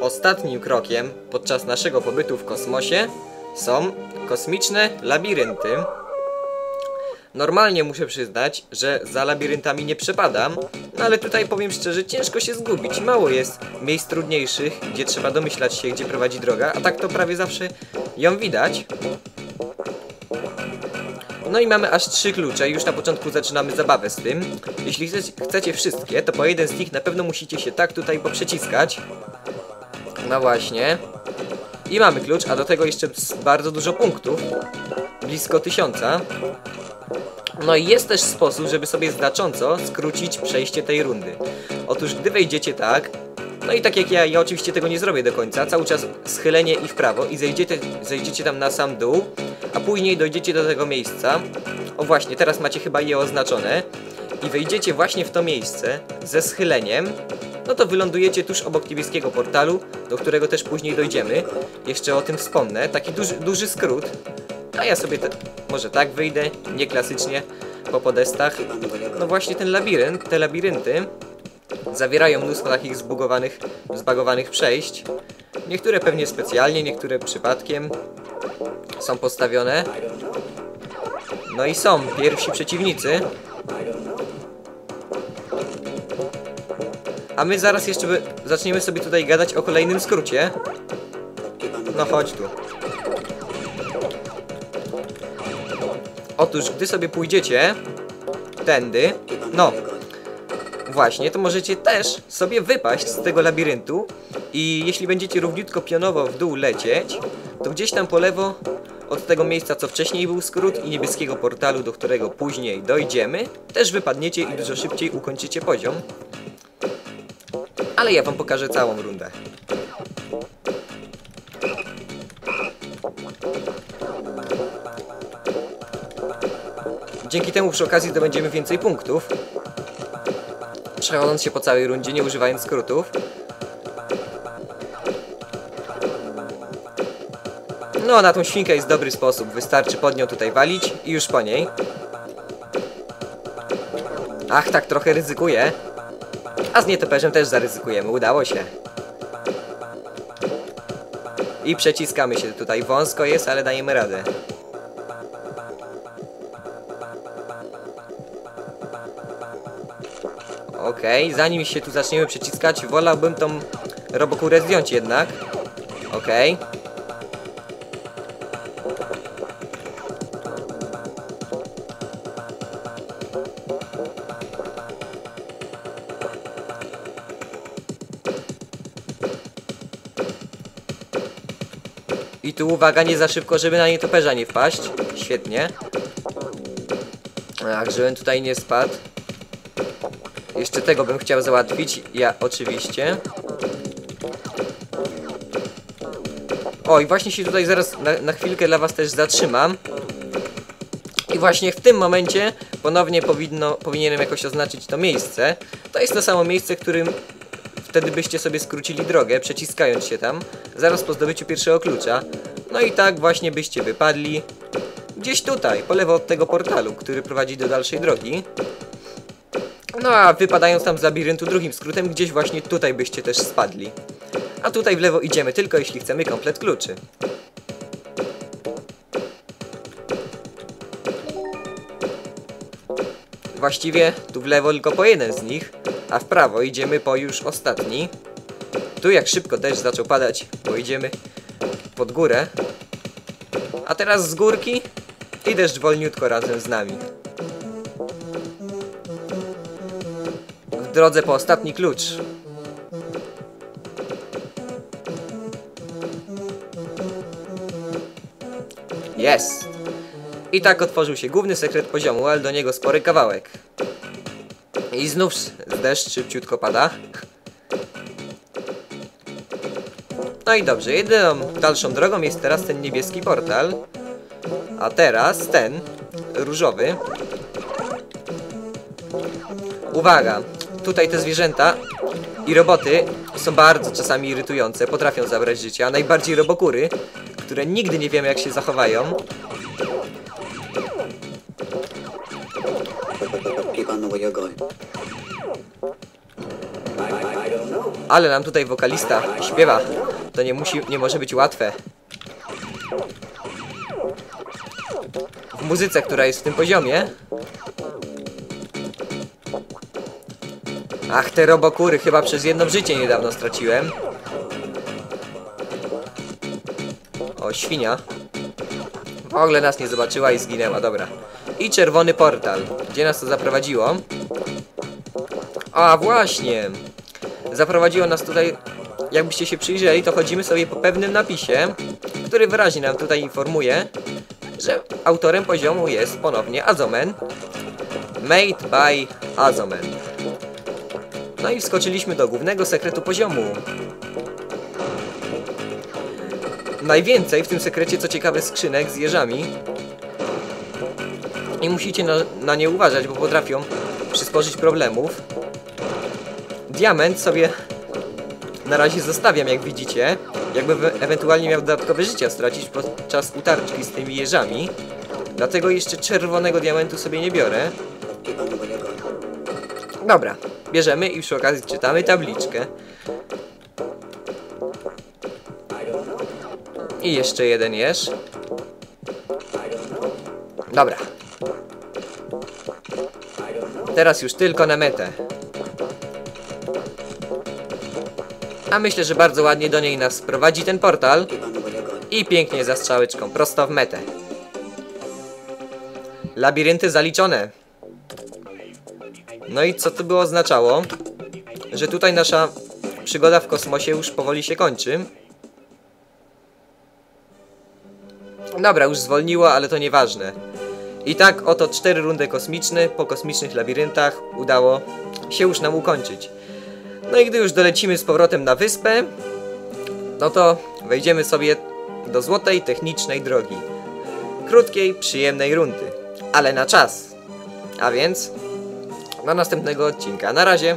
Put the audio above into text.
ostatnim krokiem podczas naszego pobytu w kosmosie są kosmiczne labirynty. Normalnie muszę przyznać, że za labiryntami nie przepadam, no ale tutaj powiem szczerze, ciężko się zgubić. Mało jest miejsc trudniejszych, gdzie trzeba domyślać się, gdzie prowadzi droga, a tak to prawie zawsze ją widać. No i mamy aż trzy klucze, już na początku zaczynamy zabawę z tym. Jeśli chcecie, wszystkie, to po jeden z nich na pewno musicie się tak tutaj poprzeciskać. No właśnie. I mamy klucz, a do tego jeszcze bardzo dużo punktów. Blisko tysiąca. No i jest też sposób, żeby sobie znacząco skrócić przejście tej rundy. Otóż gdy wejdziecie tak, no i tak jak ja, ja oczywiście tego nie zrobię do końca, cały czas schylenie i w prawo i zejdziecie, zejdziecie tam na sam dół, a później dojdziecie do tego miejsca. O właśnie, teraz macie chyba je oznaczone. I wejdziecie właśnie w to miejsce ze schyleniem, no to wylądujecie tuż obok niebieskiego portalu, do którego też później dojdziemy. Jeszcze o tym wspomnę, taki duży, duży skrót. A ja sobie te, może tak wyjdę, nie klasycznie, po podestach. No właśnie ten labirynt, te labirynty zawierają mnóstwo takich zbugowanych, zbagowanych przejść. Niektóre pewnie specjalnie, niektóre przypadkiem są postawione. No i są pierwsi przeciwnicy. A my zaraz jeszcze by- zaczniemy sobie tutaj gadać o kolejnym skrócie. No chodź tu. Otóż, gdy sobie pójdziecie tędy, no, właśnie, to możecie też sobie wypaść z tego labiryntu i jeśli będziecie równiutko pionowo w dół lecieć, to gdzieś tam po lewo od tego miejsca, co wcześniej był skrót i niebieskiego portalu, do którego później dojdziemy, też wypadniecie i dużo szybciej ukończycie poziom. Ale ja wam pokażę całą rundę. Dzięki temu przy okazji zdobędziemy więcej punktów. Przechodząc się po całej rundzie, nie używając skrótów. No, na tą świnkę jest dobry sposób. Wystarczy pod nią tutaj walić i już po niej. Ach, tak trochę ryzykuję. A z nietoperzem też zaryzykujemy, udało się. I przeciskamy się tutaj. Wąsko jest, ale dajemy radę. Okej, zanim się tu zaczniemy przeciskać, wolałbym tą robokurę zdjąć jednak. Okej. I tu uwaga, nie za szybko, żeby na nietoperza nie wpaść. Świetnie. Ach, żebym tutaj nie spadł. Jeszcze tego bym chciał załatwić. Ja oczywiście. O, i właśnie się tutaj zaraz na, na chwilkę dla was też zatrzymam. I właśnie w tym momencie ponownie powinno, powinienem jakoś oznaczyć to miejsce. To jest to samo miejsce, którym wtedy byście sobie skrócili drogę, przeciskając się tam, zaraz po zdobyciu pierwszego klucza. No i tak właśnie byście wypadli gdzieś tutaj, po lewo od tego portalu, który prowadzi do dalszej drogi. No a wypadając tam z labiryntu drugim skrótem, gdzieś właśnie tutaj byście też spadli. A tutaj w lewo idziemy tylko jeśli chcemy komplet kluczy. Właściwie tu w lewo tylko po jeden z nich, a w prawo idziemy po już ostatni. Tu jak szybko deszcz zaczął padać, bo idziemy pod górę. A teraz z górki i deszcz wolniutko razem z nami. W drodze po ostatni klucz. Jest! I tak otworzył się główny sekret poziomu, ale do niego spory kawałek. I znów deszcz szybciutko pada. No i dobrze, jedyną dalszą drogą jest teraz ten niebieski portal. A teraz ten różowy. Uwaga, tutaj te zwierzęta i roboty są bardzo czasami irytujące, potrafią zabrać życie, a najbardziej robokury, które nigdy nie wiemy jak się zachowają. Ale nam tutaj wokalista śpiewa. To nie musi, nie może być łatwe. W muzyce, która jest w tym poziomie. Ach, te robokury chyba przez jedno życie niedawno straciłem. O, świnia. W ogóle nas nie zobaczyła i zginęła, dobra. I czerwony portal. Gdzie nas to zaprowadziło? A, właśnie. Zaprowadziło nas tutaj, jakbyście się przyjrzeli, to chodzimy sobie po pewnym napisie, który wyraźnie nam tutaj informuje, że autorem poziomu jest ponownie Azomen. Made by Azomen. No i wskoczyliśmy do głównego sekretu poziomu. Najwięcej w tym sekrecie, co ciekawe, skrzynek z jeżami. I musicie na, na nie uważać, bo potrafią przysporzyć problemów. Diament sobie na razie zostawiam, jak widzicie. Jakby ewentualnie miał dodatkowe życia stracić podczas utarczki z tymi jeżami. Dlatego jeszcze czerwonego diamentu sobie nie biorę. Dobra, bierzemy i przy okazji czytamy tabliczkę. I jeszcze jeden jeż. Dobra. Teraz już tylko na metę. A myślę, że bardzo ładnie do niej nas prowadzi ten portal. I pięknie za strzałeczką, prosto w metę. Labirynty zaliczone. No i co to by oznaczało? Że tutaj nasza przygoda w kosmosie już powoli się kończy. Dobra, już zwolniło, ale to nieważne. I tak oto cztery rundy kosmiczne po kosmicznych labiryntach udało się już nam ukończyć. No i gdy już dolecimy z powrotem na wyspę, no to wejdziemy sobie do złotej technicznej drogi. Krótkiej, przyjemnej rundy, ale na czas. A więc do następnego odcinka. Na razie.